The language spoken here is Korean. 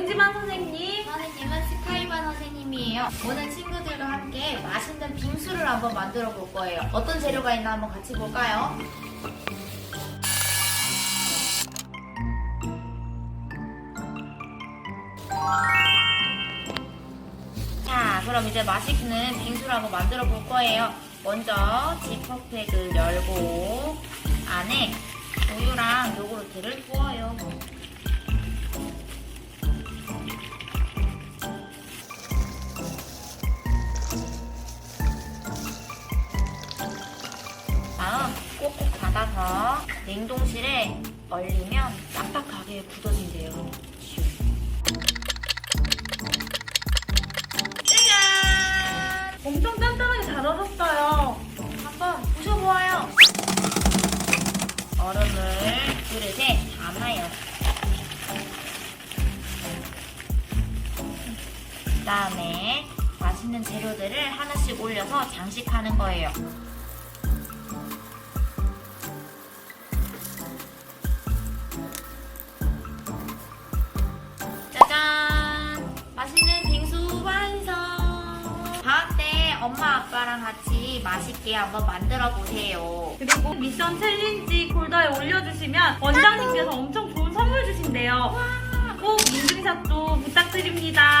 은지만 선생님. 선생님은 스카이반 선생님이에요. 오늘 친구들과 함께 맛있는 빙수를 한번 만들어 볼 거예요. 어떤 재료가 있나 한번 같이 볼까요? 자, 그럼 이제 맛있는 빙수를 한번 만들어 볼 거예요. 먼저 지퍼팩을 열고 안에 우유랑 요구르트를 부어요. 다음 꼭꼭 닫아서 냉동실에 얼리면 딱딱하게 굳어진대요. 슈. 짜잔! 엄청 단단하게 닫아졌어요. 한번 부셔보아요. 얼음을 그릇에 담아요. 그 다음에 맛있는 재료들을 하나씩 올려서 장식하는 거예요. 엄마 아빠랑 같이 맛있게 한번 만들어 보세요. 그리고 미션 챌린지 폴더에 올려주시면 원장님께서 엄청 좋은 선물 주신대요. 꼭 인증샷도 부탁드립니다.